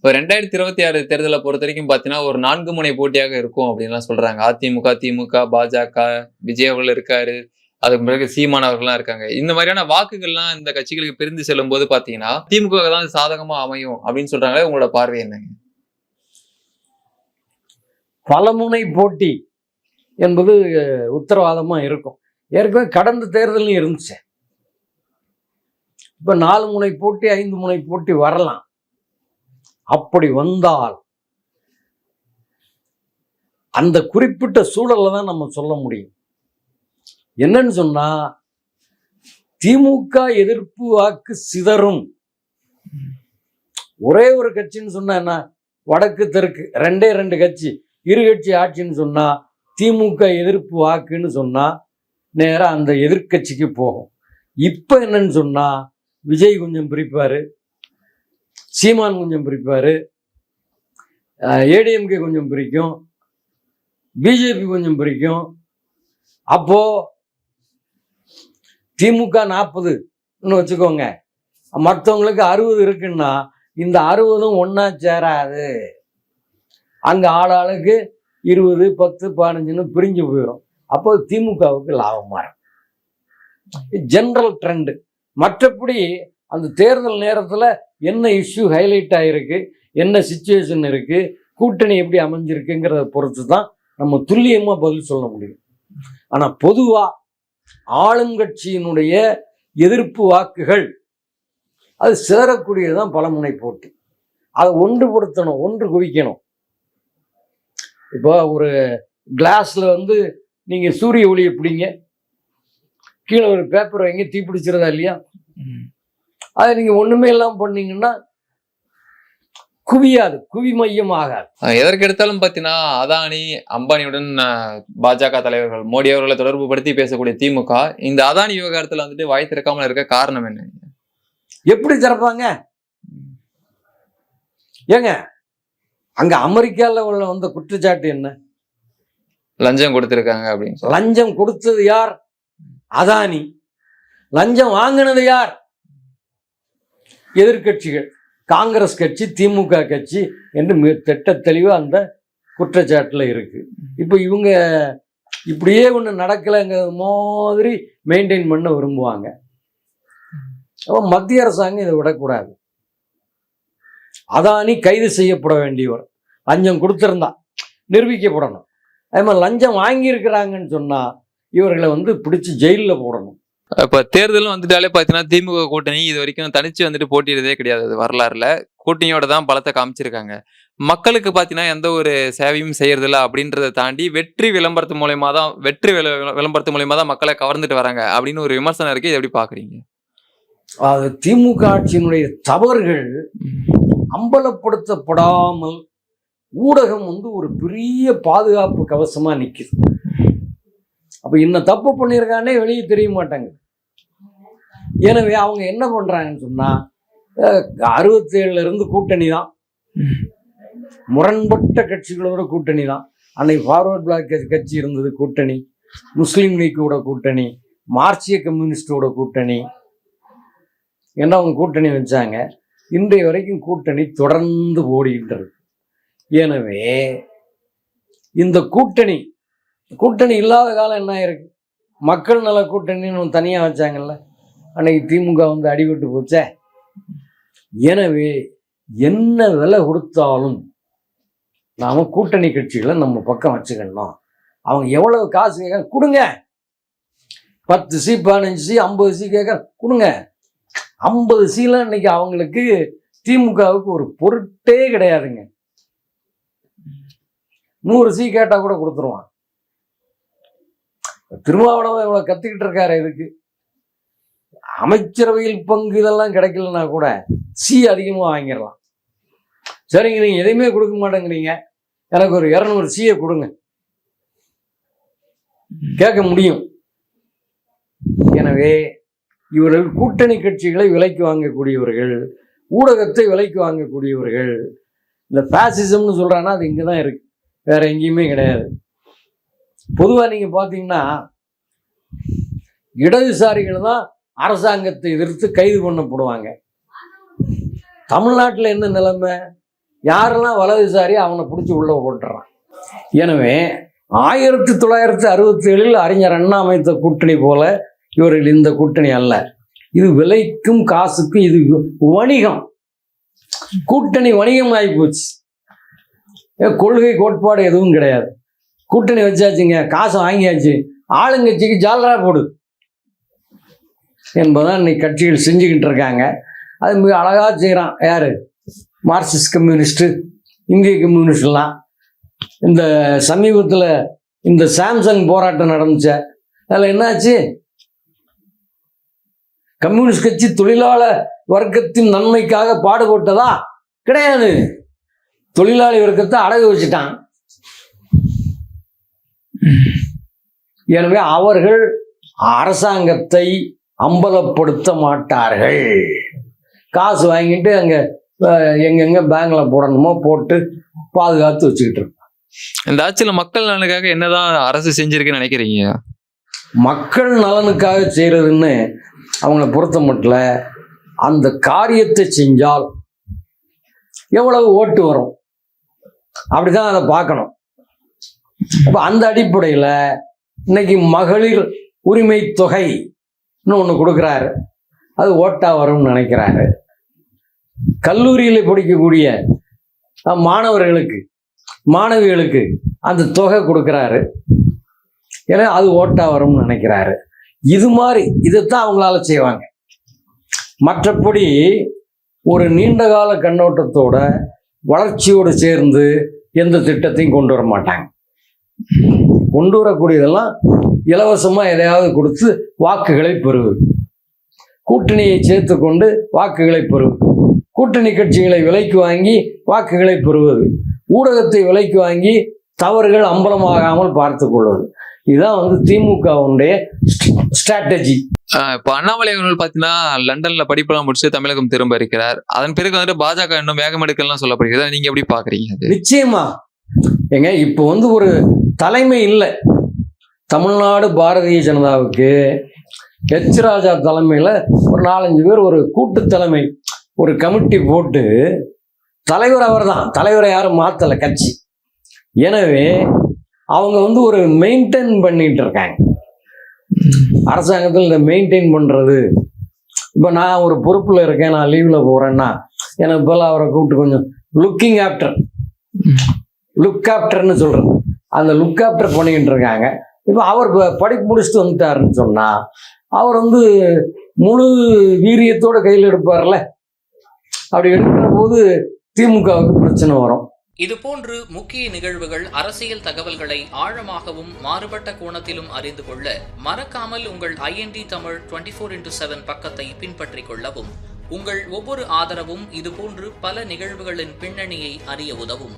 இப்போ ரெண்டாயிரத்தி இருபத்தி ஆறு தேர்தலை பொறுத்த வரைக்கும் பார்த்தீங்கன்னா ஒரு நான்கு முனை போட்டியாக இருக்கும் அப்படின்லாம் சொல்றாங்க. அதிமுக திமுக பாஜக விஜய் அவர்கள் இருக்காரு. அதுக்கு பிறகு சீமான் அவர்கள்லாம் இருக்காங்க. இந்த மாதிரியான வாக்குகள்லாம் இந்த கட்சிகளுக்கு பிரிந்து செல்லும் போது பார்த்தீங்கன்னா திமுக தான் சாதகமா அமையும் அப்படின்னு சொல்றாங்களே உங்களோட பார்வை என்னங்க? பலமுனை போட்டி என்பது உத்தரவாதமா இருக்கும். ஏற்கனவே கடந்த தேர்தலும் இருந்துச்சு. இப்போ நாலு முனை போட்டி ஐந்து முனை போட்டி வரலாம். அப்படி வந்தால் அந்த குறிப்பிட்ட சூழலில் தான் நம்ம சொல்ல முடியும். என்னன்னு சொன்னால் திமுக எதிர்ப்பு வாக்கு சிதறும். ஒரே ஒரு கட்சின்னு சொன்னா என்ன? வடக்கு தெற்கு. ரெண்டே ரெண்டு கட்சி. இரு கட்சி ஆட்சின்னு சொன்னா திமுக எதிர்ப்பு வாக்குன்னு சொன்னா நேராக அந்த எதிர்க்கட்சிக்கு போகும். இப்போ என்னன்னு சொன்னா விஜய் கொஞ்சம் பிரிப்பாரு. சீமான் கொஞ்சம் பிரிப்பாரு ஏடிஎம்கே கொஞ்சம் பிரிக்கும் பிஜேபி கொஞ்சம் பிரிக்கும் அப்போ திமுக நாற்பதுன்னு வச்சுக்கோங்க. மற்றவங்களுக்கு அறுபது இருக்குன்னா இந்த அறுபதும் ஒன்றா சேராது. அங்கே ஆளாளுக்கு இருபது பத்து பதினஞ்சுன்னு பிரிஞ்சு போயிடும் அப்போ திமுகவுக்கு லாபமாக இருக்கும் ஜென்ரல் ட்ரெண்டு மற்றபடி அந்த தேர்தல் நேரத்தில் என்ன இஷ்யூ ஹைலைட் ஆகிருக்கு என்ன சுச்சுவேஷன் இருக்குது கூட்டணி எப்படி அமைஞ்சிருக்குங்கிறத பொறுத்து தான் நம்ம துல்லியமாக பதில் சொல்ல முடியும். ஆனால் பொதுவாக ஆளுங்கட்சியினுடைய எதிர்ப்பு வாக்குகள் அது சேரக்கூடியதுதான் பலமுனை போட்டி. அதை ஒன்றுபடுத்தணும் ஒன்று குவிக்கணும். இப்போ ஒரு கிளாஸில் வந்து நீங்கள் சூரிய ஒளியை பிடிங்க கீழே ஒரு பேப்பர் வைங்க தீ பிடிச்சிருதா இல்லையா? அதை நீங்க ஒண்ணுமே இல்லாம பண்ணீங்கன்னா குவியாது குவி மையம் ஆகாது அஹ் எதற்கு எடுத்தாலும் பாத்தீங்கன்னா அதானி அம்பானியுடன் பாஜக தலைவர்கள் மோடி அவர்களை தொடர்பு படுத்தி பேசக்கூடிய திமுக இந்த அதானி விவகாரத்துல வந்துட்டு வாய் திறக்காமல் இருக்க காரணம் என்ன? எப்படி திறப்பாங்க? ஏங்க அங்க அமெரிக்கால உள்ள வந்த குற்றச்சாட்டு என்ன? லஞ்சம் கொடுத்திருக்காங்க அப்படின்னு லஞ்சம் கொடுத்தது யார்? அதானி. லஞ்சம் வாங்கினது யார்? எதிர்க்கட்சிகள் காங்கிரஸ் கட்சி திமுக கட்சி என்று மிக திட்ட தெளிவா அந்த குற்றச்சாட்டில் இருக்குது இப்போ இவங்க இப்படியே ஒன்று நடக்கலைங்கிற மாதிரி மெயின்டைன் பண்ண விரும்புவாங்க. அப்போ மத்திய அரசாங்கம் இதை விடக்கூடாது. அதானி கைது செய்யப்பட வேண்டியவர். லஞ்சம் கொடுத்துருந்தா நிரூபிக்கப்படணும். அதே மாதிரி லஞ்சம் வாங்கியிருக்கிறாங்கன்னு சொன்னால் இவர்களை வந்து பிடிச்சி ஜெயிலில் போடணும். இப்ப தேர்தல் வந்துட்டாலே பாத்தீங்கன்னா திமுக கூட்டணி இது வரைக்கும் தனிச்சு வந்துட்டு போட்டியிடதே கிடையாது. அது வரலாறுல. கூட்டணியோட தான் பலத்தை காமிச்சிருக்காங்க. மக்களுக்கு பாத்தீங்கன்னா எந்த ஒரு சேவையும் செய்யறதில்ல அப்படின்றத தாண்டி வெற்றி விளம்பரத்து மூலயமா தான் வெற்றி விள- விளம்பரத்து மூலயமா தான் மக்களை கவர்ந்துட்டு வராங்க அப்படின்னு ஒரு விமர்சனம் இருக்கு. இதை எப்படி பாக்குறீங்க? அது திமுக ஆட்சியினுடைய தவறுகள் அம்பலப்படுத்தப்படாமல் ஊடகம் வந்து ஒரு பெரிய பாதுகாப்பு கவசமா நிக்குது. அப்ப இன்ன தப்பு பண்ணியிருக்கானே வெளியே தெரிய மாட்டாங்க எனவே அவங்க என்ன பண்ணுறாங்கன்னு சொன்னால் அறுபத்தேழுலேருந்து இருந்து கூட்டணி தான். முரண்பட்ட கட்சிகளோட கூட்டணி தான். அன்னைக்கு ஃபார்வர்ட் பிளாக் கட்சி இருந்தது கூட்டணி. முஸ்லீம் லீக்கோட கூட்டணி. மார்க்சிய கம்யூனிஸ்டோட கூட்டணி. என்ன அவங்க கூட்டணி வச்சாங்க. இன்றைய வரைக்கும் கூட்டணி தொடர்ந்து ஓடிக்கிட்டு இருக்கு. எனவே இந்த கூட்டணி கூட்டணி இல்லாத காலம் என்ன இருக்கு மக்கள் நல கூட்டணின்னு தனியாக வச்சாங்கல்ல. அன்னைக்கு திமுக வந்து அடிபட்டு போச்சே. எனவே என்ன விலை கொடுத்தாலும் நாம் கூட்டணி கட்சிகளை நம்ம பக்கம் வச்சுக்கணும்? அவங்க எவ்வளவு காசு கேட்க கொடுங்க. பத்து சி பதினஞ்சு சி ஐம்பது சி கேட்க கொடுங்க. ஐம்பது சீலாம் இன்னைக்கு அவங்களுக்கு திமுகவுக்கு ஒரு பொருட்டே கிடையாதுங்க. நூறு சி கேட்டால் கூட கொடுத்துருவான். திருமாவளவன் இவ்வளோ கத்திக்கிட்டு இருக்காரு இதுக்கு. அமைச்சரவையில் பங்கு இதெல்லாம் கிடைக்கலன்னா கூட சி அதிகமாக வாங்கிடலாம். சரிங்க நீங்கள் எதையுமே கொடுக்க மாட்டேங்கிறீங்க. எனக்கு ஒரு இரநூறு சியை கொடுங்க. கேட்க முடியும். எனவே இவர்கள் கூட்டணி கட்சிகளை விலைக்கு வாங்கக்கூடியவர்கள் ஊடகத்தை விலைக்கு வாங்கக்கூடியவர்கள் இந்த ஃபேசிசம்னு சொல்கிறாங்கன்னா அது இங்கே தான் இருக்கு. வேற எங்கேயுமே கிடையாது. பொதுவாக நீங்கள் பார்த்தீங்கன்னா இடதுசாரிகள் தான் அரசாங்கத்தை எதிர்த்து கைது பண்ணப்படுவாங்க. தமிழ்நாட்டில் என்ன நிலைமை? யாரெல்லாம் வலதுசாரி அவனை பிடிச்சி உள்ள போட்டுறான். எனவே ஆயிரத்தி தொள்ளாயிரத்தி அறுபத்தி ஏழில் அறிஞர் அண்ணா அமைத்த கூட்டணி போல இவர்கள் இந்த கூட்டணி அல்ல. இது விலைக்கும் காசுக்கும் இது வணிகம். கூட்டணி வணிகம் ஆகிப்போச்சு கொள்கை கோட்பாடு எதுவும் கிடையாது. கூட்டணி வச்சாச்சுங்க காசு வாங்கியாச்சு. ஆளுங்கட்சிக்கு ஜாலரா போடு. என்பதான் இன்னைக்கு கட்சிகள் செஞ்சுக்கிட்டு இருக்காங்க அது மிக அழகா செய்கிறான் யாரு? மார்க்சிஸ்ட் கம்யூனிஸ்ட் இந்திய கம்யூனிஸ்ட்லாம். இந்த சமீபத்தில் இந்த சாம்சங் போராட்டம் நடந்துச்ச. அதில் என்னாச்சு? கம்யூனிஸ்ட் கட்சி தொழிலாள வர்க்கத்தின் நன்மைக்காக பாடுபட்டதா? கிடையாது. தொழிலாளி வர்க்கத்தை அடகு வச்சுட்டான். எனவே அவர்கள் அரசாங்கத்தை அம்பலப்படுத்த மாட்டார்கள் காசு வாங்கிட்டு அங்கே எங்கெங்க பேங்க்ல போடணுமோ போட்டு பாதுகாத்து வச்சுக்கிட்டு இருப்பாங்க. இந்த ஆட்சியில மக்கள் நலனுக்காக என்னதான் அரசு செஞ்சிருக்குன்னு நினைக்கிறீங்க? மக்கள் நலனுக்காக செய்யறதுன்னு அவங்கள பொறுத்த மட்டும் அந்த காரியத்தை செஞ்சால் எவ்வளவு ஓட்டு வரும்? அப்படிதான் அதை பார்க்கணும். அப்ப அந்த அடிப்படையில் இன்னைக்கு மகளிர் உரிமை தொகை இன்னும் ஒன்று கொடுக்குறாரு. அது ஓட்டா வரும்னு நினைக்கிறாரு. கல்லூரியில் படிக்கக்கூடிய மாணவர்களுக்கு மாணவிகளுக்கு அந்த தொகை கொடுக்குறாரு. ஏன்னா அது ஓட்டா வரும்னு நினைக்கிறாரு. இது மாதிரி இதைத்தான் அவங்களால செய்வாங்க. மற்றபடி ஒரு நீண்ட கால கண்ணோட்டத்தோட வளர்ச்சியோடு சேர்ந்து எந்த திட்டத்தையும் கொண்டு வர மாட்டாங்க. கொண்டு வரக்கூடியதெல்லாம் இலவசமா எதையாவது கொடுத்து வாக்குகளை பெறுவது. கூட்டணியை சேர்த்து கொண்டு வாக்குகளை பெறுவது. கூட்டணி கட்சிகளை விலைக்கு வாங்கி வாக்குகளை பெறுவது. ஊடகத்தை விலைக்கு வாங்கி தவறுகள் அம்பலமாகாமல் பார்த்து கொள்வது. இதுதான் வந்து திமுகவுடைய ஸ்ட்ராட்டஜி இப்ப அண்ணாமலை அவர்கள் பாத்தீங்கன்னா லண்டன்ல படிப்பெல்லாம் முடிச்சு தமிழகம் திரும்ப இருக்கிறார். அதன் பிறகு வந்துட்டு பாஜக இன்னும் வேகம் எடுக்கலாம் சொல்லப்படுகிறது நீங்க எப்படி பாக்குறீங்க அது? நிச்சயமா. ஏங்க இப்போ வந்து ஒரு தலைமை இல்லை. தமிழ்நாடு பாரதிய ஜனதாவுக்கு ஹெச் ராஜா தலைமையில் ஒரு நாலஞ்சு பேர் ஒரு கூட்டு தலைமை ஒரு கமிட்டி போட்டு தலைவர் அவர்தான். தலைவரை யாரும் மாற்றலை கட்சி. எனவே அவங்க வந்து ஒரு மெயின்டைன் பண்ணிட்டு இருக்காங்க. அரசாங்கத்தில் இந்த மெயின்டைன் பண்ணுறது இப்போ நான் ஒரு பொறுப்பில் இருக்கேன் நான் லீவில் போகிறேன்னா எனக்கு போல் அவரை கூப்பிட்டு கொஞ்சம் லுக்கிங் ஆஃப்டர் லுக் ஆப்டர்னு சொல்கிறது அந்த லுக் ஆப்டர் பண்ணிக்கிட்டு இருக்காங்க இப்போ அவர் படிப்பு முடிச்சுட்டு வந்துட்டாருன்னு சொன்னால் அவர் வந்து முழு வீரியத்தோட கையில் எடுப்பார்ல? அப்படி எடுக்கிற போது திமுகவுக்கு பிரச்சனை வரும். இதுபோன்று முக்கிய நிகழ்வுகள் அரசியல் தகவல்களை ஆழமாகவும் மாறுபட்ட கோணத்திலும் அறிந்து கொள்ள மறக்காமல் உங்கள் IND Tamil twenty four into seven பக்கத்தை பின்பற்றிக் கொள்ளவும் உங்கள் ஒவ்வொரு ஆதரவும் இதுபோன்று பல நிகழ்வுகளின் பின்னணியை அறிய உதவும்.